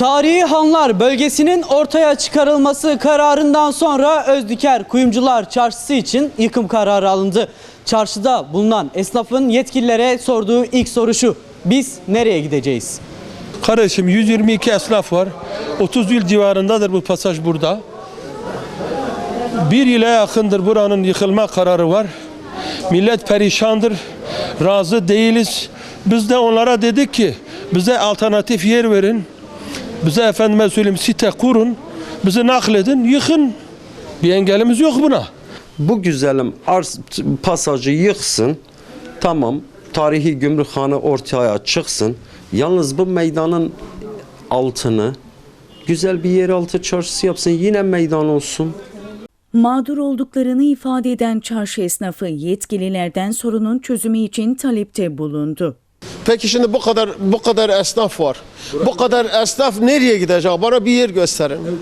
Tarihi Hanlar bölgesinin ortaya çıkarılması kararından sonra Özdiker Kuyumcular Çarşısı için yıkım kararı alındı. Çarşıda bulunan esnafın yetkililere sorduğu ilk soru şu. Biz nereye gideceğiz? Kardeşim 122 esnaf var. 30 yıl civarındadır bu pasaj burada. Bir yıla yakındır buranın yıkılma kararı var. Millet perişandır. Razı değiliz. Biz de onlara dedik ki bize alternatif yer verin. Bize efendime söyleyeyim site kurun. Bizi nakledin, yıkın. Bir engelimiz yok buna. Bu güzelim arz pasajı yıksın. Tamam. Tarihi gümrükhanı ortaya çıksın. Yalnız bu meydanın altını güzel bir yeraltı çarşısı yapsın. Yine meydan olsun. Mağdur olduklarını ifade eden çarşı esnafı yetkililerden sorunun çözümü için talepte bulundu. Peki şimdi bu kadar bu kadar esnaf var. Bu kadar esnaf nereye gidecek? Bana bir yer gösterin.